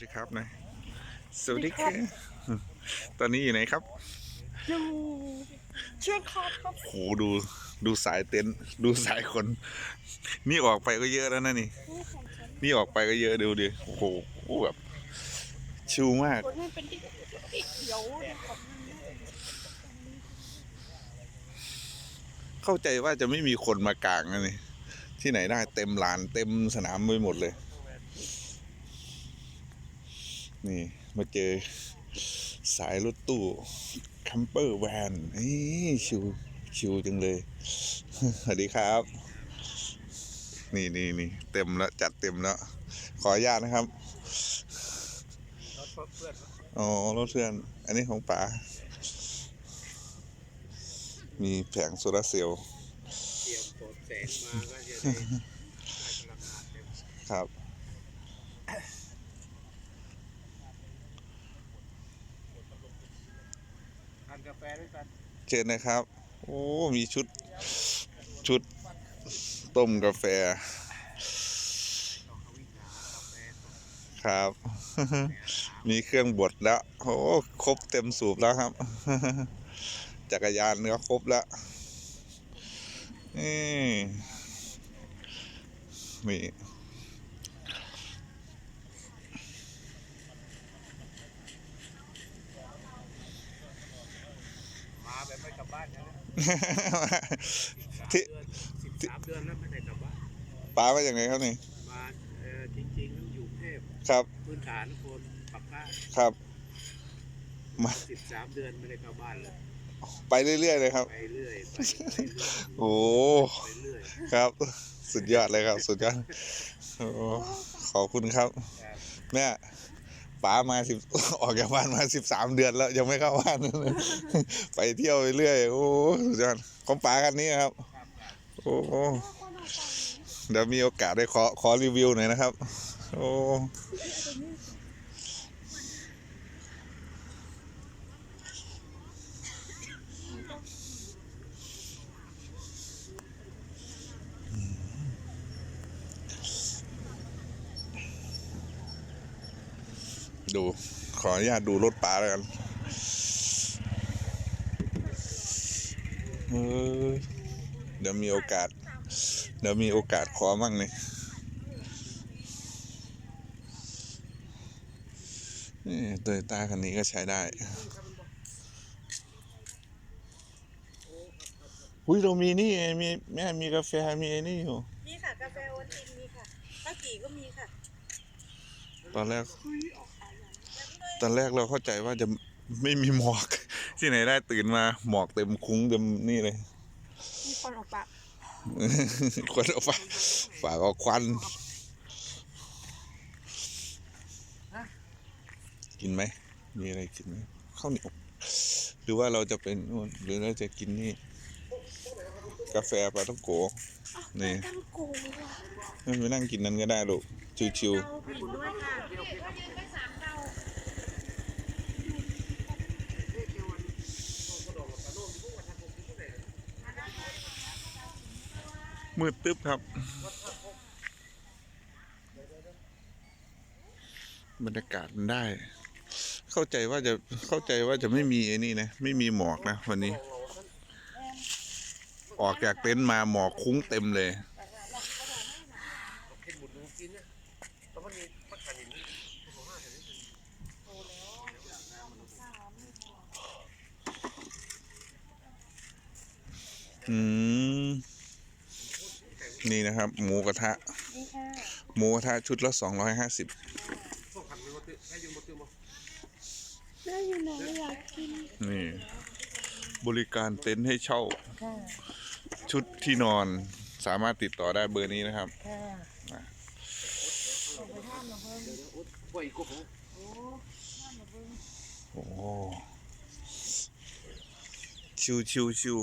สวัสดีครับนายสวัสดีครับตอนนี้อยู่ไหนครับอยู่เชียงคานครับโหดูดูสายเต็นท์ดูสายคน นี่ออกไปก็เยอะแล้วนะนี่ นี่ของฉันนี่ออกไปก็เยอะดูดิโอ้โหแบบชิลมากคนนี้เป็นที่ที่เขียวนะครับเข้าใจว่าจะไม่มีคนมากางนะนี่ที่ไหนได้เต็มลานเต็มสนามไปหมดเลย นี่มาเจอสายรถตู้คัมเปอร์แวนนี่ชิวชิวจังเลย สวัสดีครับ นี่นี่นี่เต็มแล้วจัดเต็มแล้ว ขออนุญาตนะครับอ๋อรถเพื่อน อันนี้ของป๋า มีแผงโซลาร์เซลล์เตรียมโปรดแสงมาก็จะได้ได้พลังงานเต็มครับ ทาน กาแฟด้วยกันเชิญนะครับ โอ้ มีชุด ชุดต้มกาแฟต้องเขาวิ่งหากาแฟ ครับ มีเครื่องบดแล้ว โอ้ ครบเต็มสูบแล้วครับ จักรยานก็ครบแล้วนี่นี่ มาแบบไม่กลับบ้านนะ ที่เดือนสิบสามเดือนแล้วไม่ได้กลับบ้านป้ามาอย่างไงครับนี่มาเออจริงๆแล้วอยู่กรุงเทพครับ พื้นฐานคนปักใต้ครับมาสิบสามเดือนไม่ได้กลับบ้านเลยไปเรื่อยๆเลยครับ ไปเรื่อยไปเรื่อยโอ้ไปเรื่อยครับ สุดยอดเลยครับ สุดยอดโอ้ขอบคุณครับครับแม่ ป๋ามาสิบออกจากบ้านมาสิบสามเดือนแล้วยังไม่เข้าบ้านเลยไปเที่ยวไปเรื่อย โอ้สุดยอดของป๋ากันนี้ครับ โอ้เดี๋ยวมีโอกาสได้ขอขอรีวิวหน่อยนะครับ โอ้ ดู ขออนุญาตดูรถป๋าแล้วกันเออเดี๋ยวมีโอกาส เดี๋ยวมีโอกาสขอมั่งนี่นี่โตโยต้าคันนี้ก็ใช้ได้ อุ้ยเรามีนี่ไงมีแม่มีกาแฟมีไอ้นี่อยู่ มีค่ะ กาแฟโอวัลตินมีค่ะข้าวจี่ก็มีค่ะ ตอนแรก ตอนแรกเราเข้าใจว่าจะไม่มีหมอก ที่ไหนได้ตื่นมาหมอกเต็มคุ้งเต็มนี่เลย มีคนออกปากควันเอาฝาฝาก็ควัน กินไหม มีอะไรกินไหมข้าวเหนียวหรือว่าเราจะเป็นนู่นหรือเราจะกินนี่ กาแฟปลาต้องโกนี่ตั้งโกว่ะไม่ไปนั่งกินนั้นก็ได้ลูกชิวเราผิดด้วยค่ะ มืดตึ๊บครับ บรรยากาศมันได้ เข้าใจว่าจะเข้าใจว่าจะไม่มีไอ้นี่นะ ไม่มีหมอกนะวันนี้ ออกจากเต็นท์มาหมอกคุ้งเต็มเลย เห็นบุญกินเนี่ยแล้วมันมีพักกันอย่างนี้ อืม นี่นะครับ หมูกระทะ นี่ค่ะหมูกระทะชุดละสองร้อยห้าสิบพวกขันมีมาตื้อให้ยืมมาตื้อมาแม่อยู่ไหนอยากกินนี่ บริการเต็นท์ให้เช่า ค่ะชุดที่นอนสามารถติดต่อได้เบอร์นี้นะครับ ค่ะพวกอีกพวกของโอ้ชิวชิวชิว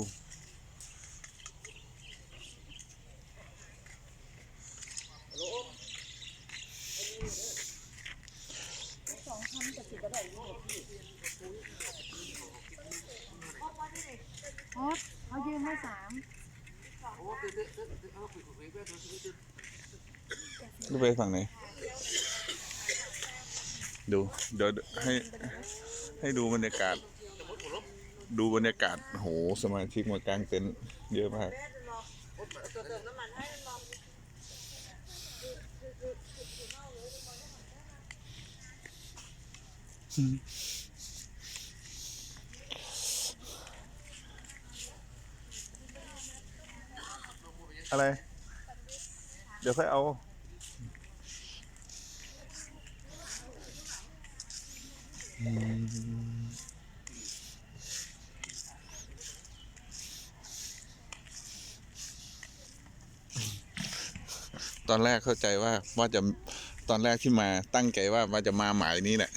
อ๋อเขายืมให้สาม โอ้ตื้อตื้อตื้อตื้อเอาคุยคุยคุยตื้อตื้อตื้อ รูป ไปฝั่งไหน ดู เดี๋ยวให้ให้ดูบรรยากาศ ดูบรรยากาศโหสมาชิกมากลางเต็นท์เยอะมากอะไร เดี๋ยวค่อยเอา ตอนแรกเข้าใจว่าว่าจะตอนแรกที่มาตั้งใจว่าว่าจะมาหมายนี้แหละ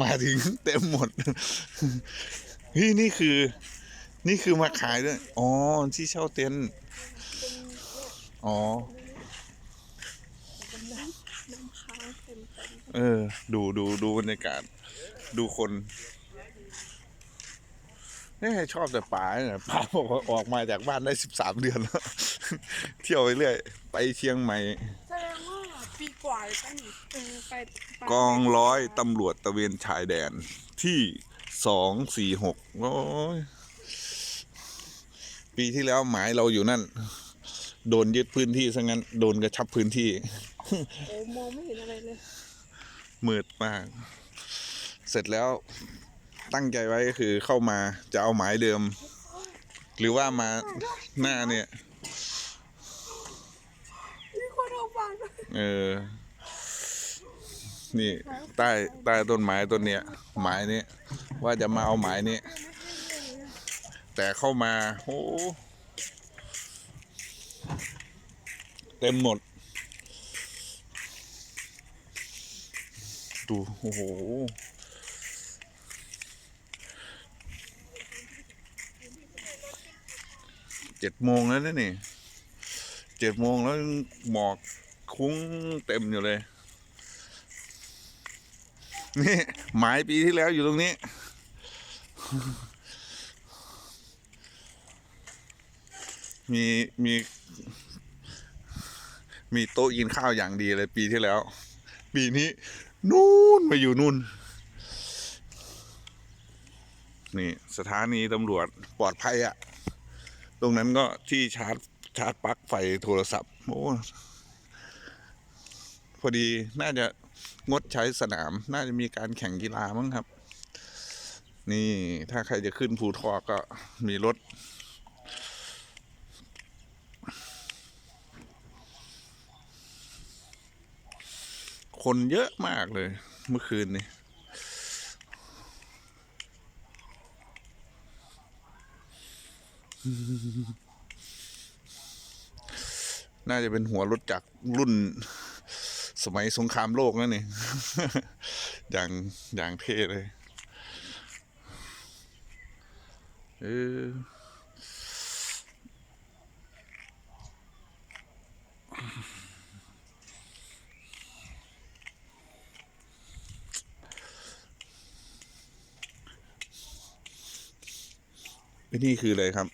มาถึงเต็มหมดเฮ้ยนี่คือ นี่คือมาขายด้วย อ๋อ ที่เช่าเต็นท์อ๋อเออ ดูดูดูบรรยากาศ ดูคนนี่ชอบแต่ป๋าเนี่ยป๋าบอกว่าออกมาจากบ้านได้สิบสามเดือนแล้ว เที่ยวไปเรื่อย ไปเชียงใหม่แสดงว่าปีกว่าเลยตั้งเออไปไปกองร้อยตำรวจตระเวนชายแดนที่สองสี่หกโอ้ยปีที่แล้วหมายเราอยู่นั่น โดนยึดพื้นที่ซะงั้น โดนกระชับพื้นที่ โอ้มองไม่เห็นอะไรเลย มืดมาก เสร็จแล้วตั้งใจไว้ก็คือเข้ามาจะเอาหมายเดิม หรือว่ามาหน้าเนี่ยมีคนเอาฟังเออ นี่ใต้ใต้ต้นไม้ต้นเนี้ยหมายนี้ว่าจะมาเอาหมายนี้แต่เข้ามาโอ้เต็มหมด ดู โอ้โห เจ็ดโมงแล้วนะนี่เจ็ดโมงแล้วหมอกคุ้งเต็มอยู่เลย นี่หมายปีที่แล้วอยู่ตรงนี้มีมีมีโต๊ะกินข้าวอย่างดีเลยปีที่แล้ว ปีนี้ นู่นมาอยู่นู่น นี่ สถานีตำรวจปลอดภัยอะ ตรงนั้นก็ที่ชาร์จชาร์จปลั๊กไฟโทรศัพท์โอ้พอดีน่าจะงดใช้สนาม น่าจะมีการแข่งกีฬามั้งครับ นี่ถ้าใครจะขึ้นภูทอกก็มีรถ คนเยอะมากเลยเมื่อคืนนี้ น่าจะเป็นหัวรถจักรรุ่นสมัยสงครามโลกนั่นนี่อย่างอย่างเท่เลย เออ อ้นี่คืออะไรครับ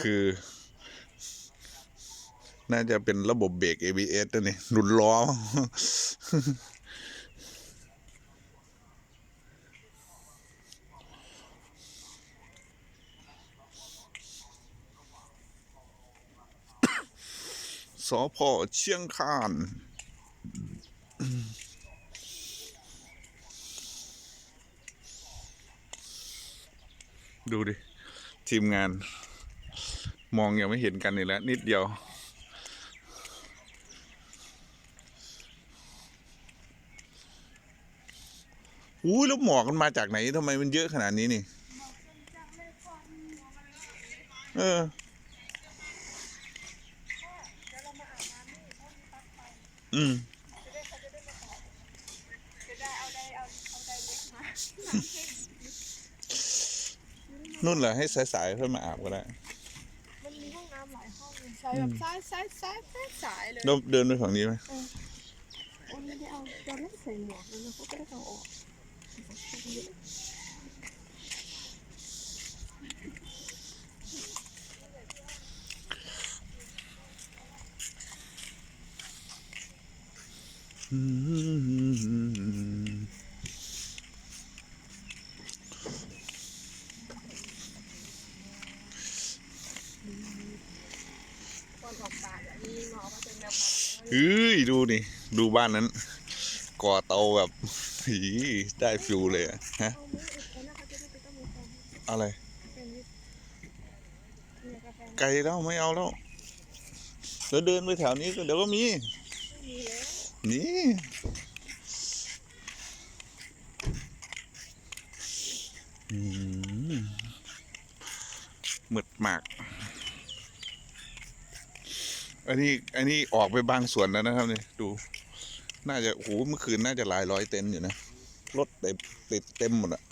คือ น่าจะเป็นระบบเบรก ABS นะนี่หนุนล้อ สพเชียงคาน ดูดิ ทีมงาน มองยังไม่เห็นกันนี่แล้ว นิดเดียว อู้ยแล้วหมอกมันมาจากไหนทำไมมันเยอะขนาดนี้นี่ เอออืม จะได้เอาได้เอาเอาได้เล็กมา นุ่นเหรอให้สายๆเพื่อมาอาบก็ได้มันมีห้องน้ำหลายห้องเลยใช้แบบซ้ายซ้ายซ้ายซ้ายสายเลยเราเดินไปฝั่งนี้ไหมโอ้ยไม่ได้เอาเราไม่ได้ใส่หมวกเลยนะเขาก็ได้เอาออกก่อนออกปากอะมีหมอมาเป็นแมวพันธุ์ เฮ้ยดูนี่ดูบ้านนั้น ก่อเตาแบบหีได้ฟิวเลยอะฮะอะไร ไกลแล้วไม่เอาแล้วเดี๋ยวเดินไปแถวนี้ก็เดี๋ยวก็มี นี่อืมมืดมาก อันนี้อันนี้ออกไปบางส่วนแล้วนะครับเนี่ยดู น่าจะโอ้โหเมื่อคืนน่าจะหลายร้อยเต็นอยู่นะรถเต็มติดเต็มหมดอะ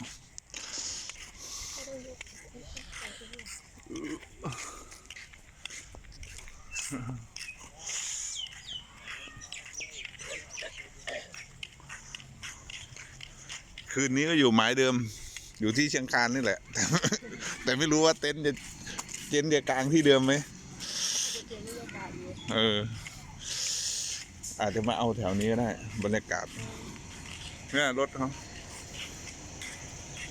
คืนนี้ก็อยู่หมายเดิม อยู่ที่เชียงคานนี่แหละ แต่แต่ไม่รู้ว่าเต็นท์จะเต็นท์จะกลางที่เดิมไหม เออ อาจจะมาเอาแถวนี้ก็ได้ บรรยากาศเนี่ยรถเขา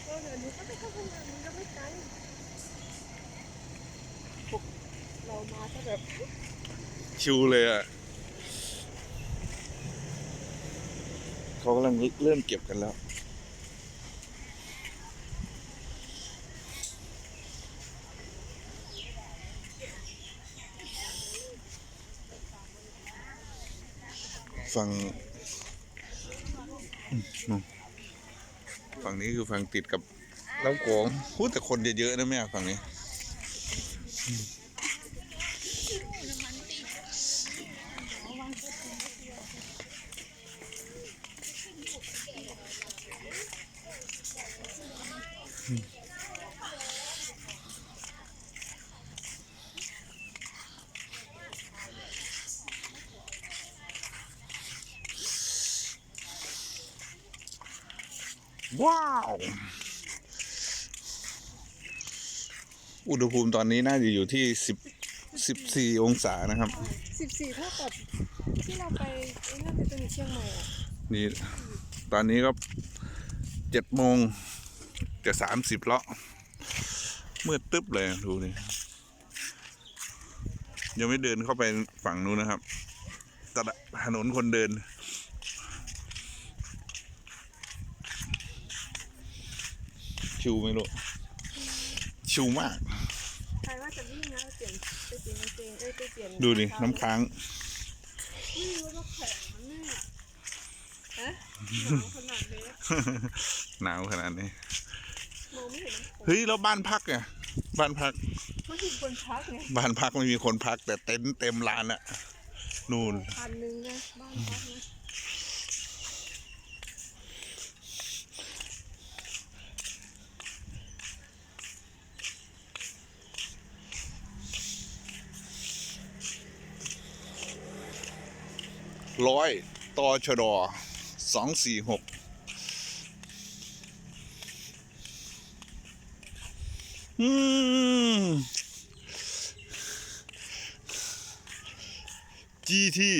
เดี๋ยวนี้ก็ไปเข้าห้องน้ำมันก็ไม่ไกลพวกเรามาถ้าแบบชิวเลยอะเขากำลังเริ่มเก็บกันแล้ว ฝั่งอืมนู่นฝั่งนี้คือฝั่งติดกับลำโขงพูดแต่คนเยอะๆนะแม่ฝั่งนี้ ว้าว อุณหภูมิตอนนี้น่าจะอยู่ที่สิบสิบสี่องศานะครับ สิบสี่เท่ากับที่เราไปไอ้นั่นไปจนถึงเชียงใหม่อะนี่ ตอนนี้ก็เจ็ดโมงจะสามสิบแล้วมืดตึ๊บเลยดูนี่ยังไม่เดินเข้าไปฝั่งนู้นนะครับตลาดถนนคนเดิน ชิวไม่รู้ ชิวมาก ใครว่าจะวิ่งนะเปลี่ยนไปเปลี่ยนกางเกงเอ้ยไปเปลี่ยนดูดิรองเท้าน้ำค้างวิ่งแล้วก็แข็งมันแน่ฮะหนาวขนาดนี้หนาวขนาดนี้ มองไม่เห็นน้ำโขงเฮ้ย แล้วบ้านพักเนี่ย บ้านพัก ไม่เห็นคนพักไงบ้านพักไม่มีคนพักแต่เต็นท์เต็มลานอะนู่น พันหนึ่งนะบ้านพักนะ ร้อยตอชดอสองสี่หกอืมจีที่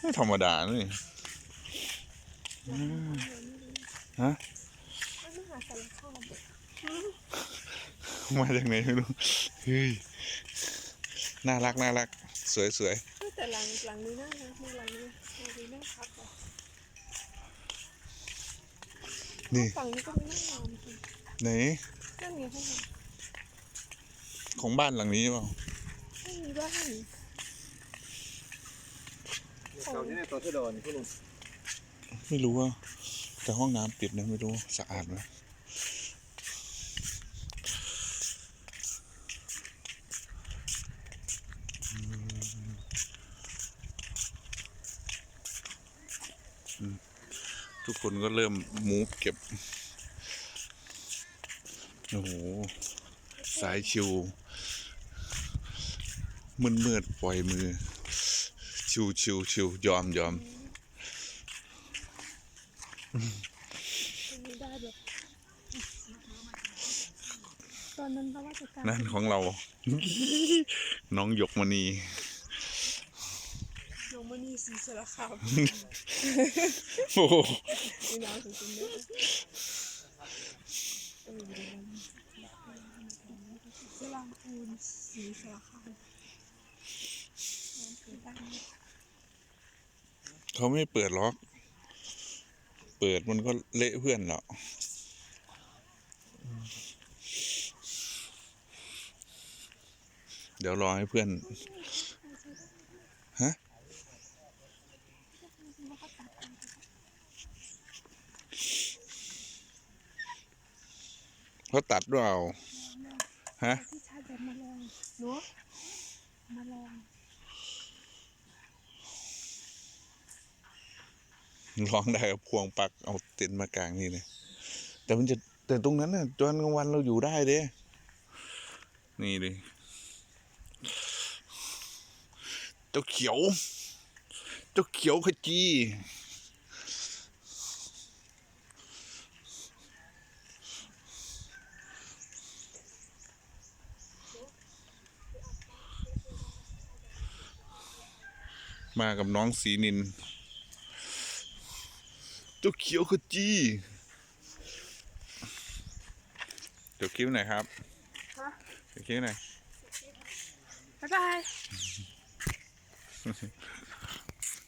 ไม่ธรรมดานี่อืมฮะไม่ต้องหาสารคามมาจากไหนไม่รู้ เฮ้ย น่ารัก น่ารัก สวยสวยแต่หลังหลังนี้น่ารักมากหลังนี้หลังนี้น่าพักอะนี่ฝั่งนี้ก็ไม่น่างามค่ะไหนนั่นไงห้องน้ของบ้านหลังนี้เปล่าำไม่มีบ้านเสาที่ในตัวเทดอนพวกลุงไม่รู้ว่าแต่ห้องน้ำปิดนะไม่รู้สะอาดไหม ทุกคนก็เริ่มมูฟเก็บ โอ้โห สายชิวมืดมืดๆปล่อยมือ ชิวชิวชิวยอมยอมอันนี้ได้แบบตอนนั้นเขาว่าจะกางนั่นของเรา น้องหยกมณีลง มมือนี่สีสารคามโอ้โหนี่น้องถึงจริงด้วยเออสลามปูนสีสารคามคือตั้งเขาไม่เปิดล็อก เปิดมันก็เละเพื่อนแล้วเดี๋ยวรอให้เพื่อน ฮะ เขาตัดด้วยเอาฮะที่ชาแบบมาลองเนาะมาลองร้องได้กับพวงปักเอาเต็นท์มากลางนี่เลยแต่มันจะแต่ตรงนั้นน่ะตอนกลางวันเราอยู่ได้เด้นี่ดิเจ้าเขียว เจ้าเขียวขจี มากับน้องสีนิน เจ้าเขียวขจีเดี๋ยวคิ้วหน่อยครับฮะเดี๋ยวคิ้วหน่อย บ๊ายบาย